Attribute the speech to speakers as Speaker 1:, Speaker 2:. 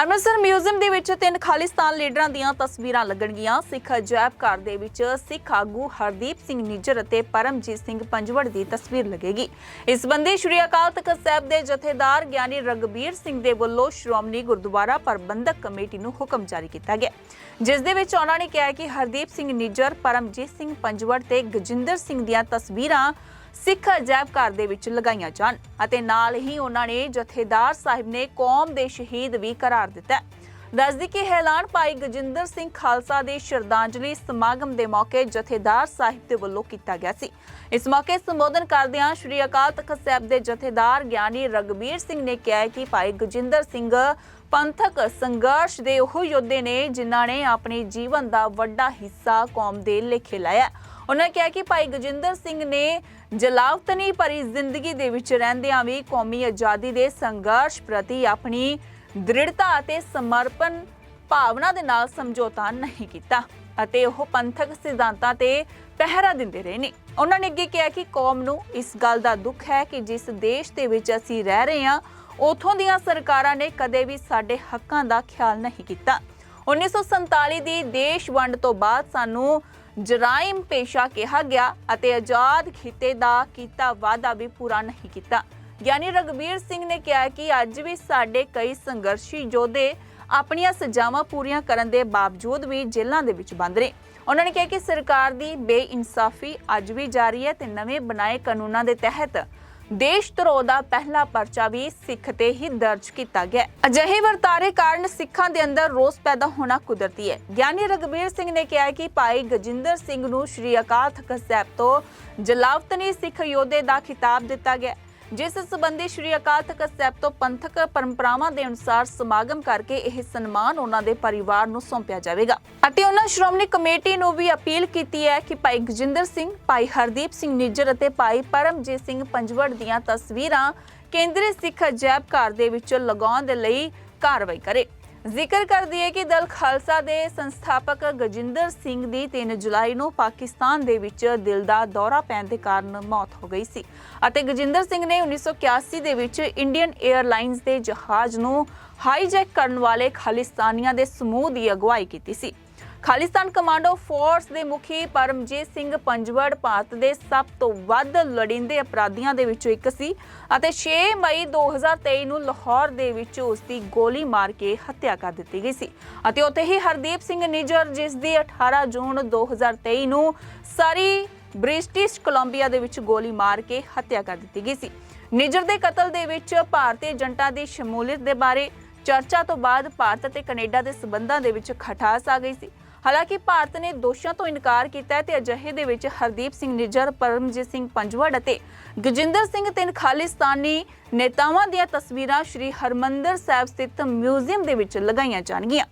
Speaker 1: Amritsar museum ਦੇ ਵਿੱਚ ਤਿੰਨ ਖਾਲਿਸਤਾਨ ਲੀਡਰਾਂ ਦੀਆਂ ਤਸਵੀਰਾਂ ਲੱਗਣਗੀਆਂ। ਸਿੱਖ ਅਜਾਇਬ ਘਰ ਦੇ ਵਿੱਚ ਸਿੱਖ ਆਗੂ ਹਰਦੀਪ ਸਿੰਘ ਨਿੱਜਰ ਅਤੇ ਪਰਮਜੀਤ ਸਿੰਘ ਪੰਜਵੜ ਦੀ ਤਸਵੀਰ ਲੱਗੇਗੀ। ਇਸ ਸੰਬੰਧੀ ਸ਼੍ਰੀ ਅਕਾਲ ਤਖਤ ਸਾਹਿਬ ਦੇ ਜਥੇਦਾਰ ਗਿਆਨੀ ਰਗਬੀਰ ਸਿੰਘ ਦੇ ਵੱਲੋਂ ਸ਼੍ਰੋਮਣੀ ਗੁਰਦੁਆਰਾ ਪ੍ਰਬੰਧਕ ਕਮੇਟੀ ਨੂੰ ਹੁਕਮ ਜਾਰੀ ਕੀਤਾ ਗਿਆ। ਜਿਸ ਦੇ ਵਿੱਚ ਉਹਨਾਂ ਨੇ ਕਿਹਾ ਕਿ ਹਰਦੀਪ ਸਿੰਘ ਨਿੱਜਰ, ਪਰਮਜੀਤ ਸਿੰਘ ਪੰਜਵੜ ਤੇ ਗਜਿੰਦਰ ਸਿੰਘ ਦੀਆਂ ਤਸਵੀਰਾਂ ਸਿੱਖ ਅਜਾਇਬ ਘਰ ਦੇ ਵਿੱਚ ਲਗਾਈਆਂ ਜਾਣ ਅਤੇ ਨਾਲ ਹੀ ਉਹਨਾਂ ਨੇ ਜਥੇਦਾਰ ਸਾਹਿਬ ਨੇ ਕੌਮ ਦੇ ਸ਼ਹੀਦ ਵੀ ਕਰਾਰ ਦਿੱਤਾ ਹੈ। ਦੱਸਦੀ ਕਿ ਇਹ ਐਲਾਨ ਭਾਈ ਗਜਿੰਦਰ ਸਿੰਘ ਖਾਲਸਾ ਦੇ ਸ਼ਰਧਾਂਜਲੀ ਸਮਾਗਮ ਦੇ ਮੌਕੇ ਜਥੇਦਾਰ ਸਾਹਿਬ ਦੇ ਵੱਲੋਂ ਕੀਤਾ ਗਿਆ ਸੀ। ਇਸ ਮੌਕੇ ਸੰਬੋਧਨ ਕਰਦਿਆਂ ਸ਼੍ਰੀ ਅਕਾਲ ਤਖਤ ਸਾਹਿਬ ਦੇ ਜਥੇਦਾਰ ਗਿਆਨੀ ਰਗਬੀਰ ਸਿੰਘ ਨੇ ਕਿਹਾ ਕਿ ਭਾਈ ਗਜਿੰਦਰ ਸਿੰਘ ਪੰਥਕ ਸੰਘਰਸ਼ ਦੇ ਉਹ ਯੋਧੇ ਨੇ ਜਿਨ੍ਹਾਂ ਨੇ ਆਪਣੇ ਜੀਵਨ ਦਾ ਵੱਡਾ ਹਿੱਸਾ ਕੌਮ ਦੇ ਲੇਖੇ ਲਾਇਆ ਉਹਨਾਂ ਕਿਹਾ ਕਿ ਭਾਈ ਗਜਿੰਦਰ ਸਿੰਘ ਨੇ ਜਲਾਵਤਨੀ ਭਰੀ ਜ਼ਿੰਦਗੀ ਦੇ ਵਿੱਚ ਰਹਿੰਦਿਆਂ ਵੀ ਕੌਮੀ ਆਜ਼ਾਦੀ ਦੇ ਸੰਘਰਸ਼ ਪ੍ਰਤੀ ਆਪਣੀ ਦ੍ਰਿੜਤਾ ਅਤੇ ਸਮਰਪਣ ਭਾਵਨਾ ਦੇ ਨਾਲ ਸਮਝੌਤਾ ਨਹੀਂ ਕੀਤਾ ਅਤੇ ਉਹ ਪੰਥਕ ਸਿਧਾਂਤਾਂ ਤੇ ਪਹਿਰਾ ਦਿੰਦੇ ਰਹੇ ਨੇ। ਉਹਨਾਂ ਨੇ ਅੱਗੇ ਕਿਹਾ ਕਿ ਕੌਮ ਨੂੰ ਇਸ ਗੱਲ ਦਾ ਦੁੱਖ ਹੈ ਕਿ ਜਿਸ ਦੇਸ਼ ਦੇ ਵਿੱਚ ਅਸੀਂ ਰਹਿ ਰਹੇ ਹਾਂ, ਉਥੋਂ ਦੀਆਂ ਸਰਕਾਰਾਂ ਨੇ ਕਦੇ ਵੀ ਸਾਡੇ ਹੱਕਾਂ ਦਾ ਖਿਆਲ ਨਹੀਂ ਕੀਤਾ। 1947 ਦੀ ਦੇਸ਼ ਵੰਡ ਤੋਂ ਬਾਅਦ ਸਾਨੂੰ ਜਰਾਇਮ ਪੇਸ਼ਾ ਕਿਹਾ ਗਿਆ ਅਤੇ ਆਜ਼ਾਦ ਖਿੱਤੇ ਦਾ ਕੀਤਾ ਵਾਅਦਾ ਵੀ ਪੂਰਾ ਨਹੀਂ ਕੀਤਾ। ਗਿਆਨੀ ਰਗਬੀਰ ਸਿੰਘ ਨੇ ਕਿਹਾ ਕਿ ਅੱਜ ਵੀ ਸਾਡੇ ਕਈ ਸੰਘਰਸ਼ੀ ਯੋਧੇ ਆਪਣੀਆਂ ਸਜ਼ਾਵਾਂ ਪੂਰੀਆਂ ਕਰਨ ਦੇ ਬਾਵਜੂਦ ਵੀ ਜੇਲ੍ਹਾਂ ਦੇ ਵਿੱਚ ਬੰਦ ਨੇ। ਉਹਨਾਂ ਨੇ ਕਿਹਾ ਕਿ ਸਰਕਾਰ ਦੀ ਬੇਇਨਸਾਫੀ ਅੱਜ ਵੀ ਜਾਰੀ ਹੈ ਤੇ ਨਵੇਂ ਬਣਾਏ ਕਾਨੂੰਨਾਂ ਦੇ ਤਹਿਤ ਦੇਸ਼ ਧਰੋ ਦਾ ਪਹਿਲਾ ਪਰਚਾ ਵੀ ਸਿੱਖ ਤੇ ਹੀ ਦਰਜ ਕੀਤਾ ਗਿਆ ਅਜਿਹੇ ਵਰਤਾਰੇ ਕਾਰਨ ਸਿੱਖਾਂ ਦੇ ਅੰਦਰ ਰੋਸ ਪੈਦਾ ਹੋਣਾ ਕੁਦਰਤੀ ਹੈ। ਗਿਆਨੀ ਰਗਬੀਰ ਸਿੰਘ ਨੇ ਕਿਹਾ ਕਿ ਭਾਈ ਗਜਿੰਦਰ ਸਿੰਘ ਨੂੰ ਸ਼੍ਰੀ ਅਕਾਲ ਤਖਤ ਸਾਹਿਬ ਤੋਂ ਜਲਾਵਤਨੀ ਸਿੱਖ ਯੋਧੇ ਦਾ ਖਿਤਾਬ ਦਿੱਤਾ ਗਿਆ ਜਿਸ ਸੰਬੰਧੀ ਸ਼੍ਰੀ ਅਕਾਲ ਤਖਤ ਸਾਹਿਬ ਤੋਂ ਪੰਥਕ ਪਰੰਪਰਾਵਾਂ ਦੇ ਅਨੁਸਾਰ ਸਮਾਗਮ ਕਰਕੇ ਇਹ ਸਨਮਾਨ ਉਹਨਾਂ ਦੇ ਪਰਿਵਾਰ ਨੂੰ ਸੌਂਪਿਆ ਜਾਵੇਗਾ। ਅਤੇ ਉਹਨਾਂ ਸ਼੍ਰੋਮਣੀ ਕਮੇਟੀ ਨੂੰ ਵੀ ਅਪੀਲ ਕੀਤੀ ਹੈ ਕਿ ਭਾਈ ਗਜਿੰਦਰ ਸਿੰਘ, ਭਾਈ ਹਰਦੀਪ ਸਿੰਘ ਨਿੱਜਰ ਅਤੇ ਭਾਈ ਪਰਮਜੀਤ ਸਿੰਘ ਪੰਜਵੜ ਦੀਆਂ ਤਸਵੀਰਾਂ ਕੇਂਦਰੀ ਸਿੱਖ ਅਜਾਇਬ ਘਰ ਦੇ ਵਿੱਚ ਲਗਾਉਣ ਦੇ ਲਈ ਕਾਰਵਾਈ ਕਰੇ। ਜ਼ਿਕਰ ਕਰ ਦਈਏ ਕਿ ਦਲ ਖਾਲਸਾ ਦੇ ਸੰਸਥਾਪਕ ਗਜਿੰਦਰ ਸਿੰਘ ਦੀ 3 ਜੁਲਾਈ ਨੂੰ ਪਾਕਿਸਤਾਨ ਦੇ ਵਿੱਚ ਦਿਲ ਦਾ ਦੌਰਾ ਪੈਣ ਦੇ ਕਾਰਨ ਮੌਤ ਹੋ ਗਈ ਸੀ। ਅਤੇ ਗਜਿੰਦਰ ਸਿੰਘ ਨੇ 1981 ਦੇ ਵਿੱਚ ਇੰਡੀਅਨ 에ਅਰਲਾਈਨਸ ਦੇ ਜਹਾਜ਼ ਨੂੰ ਹਾਈਜੈਕ ਕਰਨ ਵਾਲੇ ਖਾਲਿਸਤਾਨੀਆਂ ਦੇ ਸਮੂਹ ਦੀ ਅਗਵਾਈ ਕੀਤੀ ਸੀ। ਖਾਲਿਸਤਾਨ ਕਮਾਂਡੋ ਫੋਰਸ ਦੇ ਮੁਖੀ ਪਰਮਜੀਤ ਸਿੰਘ ਪੰਜਵੜ ਭਾਰਤ ਦੇ ਸਭ ਤੋਂ ਵੱਧ ਲੜਿੰਦੇ ਅਪਰਾਧੀਆਂ ਦੇ ਵਿੱਚੋਂ ਇੱਕ ਸੀ ਅਤੇ 6 ਮਈ 2023 ਨੂੰ ਲਾਹੌਰ ਦੇ ਵਿੱਚ ਉਸ ਦੀ ਗੋਲੀ ਮਾਰ ਕੇ ਹੱਤਿਆ ਕਰ ਦਿੱਤੀ ਗਈ ਸੀ। ਅਤੇ ਉੱਥੇ ਹੀ ਹਰਦੀਪ ਸਿੰਘ ਨਿਜਰ, ਜਿਸ ਦੀ 18 ਜੂਨ 2023 ਨੂੰ ਸਰੀ ਬ੍ਰਿਟਿਸ਼ ਕੋਲੰਬੀਆ ਦੇ ਵਿੱਚ ਗੋਲੀ ਮਾਰ ਕੇ ਹੱਤਿਆ ਕਰ ਦਿੱਤੀ ਗਈ ਸੀ। ਨਿਜਰ ਦੇ ਕਤਲ ਦੇ ਵਿੱਚ ਭਾਰਤੀ ਏਜੰਟਾਂ ਦੀ ਸ਼ਮੂਲੀਅਤ ਦੇ ਬਾਰੇ ਚਰਚਾ ਤੋਂ ਬਾਅਦ ਭਾਰਤ ਅਤੇ ਕੈਨੇਡਾ ਦੇ ਸਬੰਧਾਂ ਦੇ ਵਿੱਚ ਖਟਾਸ ਆ ਗਈ ਸੀ। ਹਾਲਾਂਕਿ ਭਾਰਤ ਨੇ ਦੋਸ਼ਾਂ ਤੋਂ ਇਨਕਾਰ ਕੀਤਾ ਹੈ ਤੇ ਅਜਿਹੇ ਦੇ ਵਿੱਚ ਹਰਦੀਪ ਸਿੰਘ ਨਿੱਜਰ, ਪਰਮਜੀਤ ਸਿੰਘ ਪੰਜਵੜ ਅਤੇ ਗਜਿੰਦਰ ਸਿੰਘ ਤਿੰਨ ਖਾਲਿਸਤਾਨੀ ਨੇਤਾਵਾਂ ਦੀਆਂ ਤਸਵੀਰਾਂ ਸ਼੍ਰੀ ਹਰਮੰਦਰ ਸਾਹਿਬ ਸਥਿਤ ਮਿਊਜ਼ੀਅਮ ਦੇ ਵਿੱਚ ਲਗਾਈਆਂ ਜਾਣਗੀਆਂ।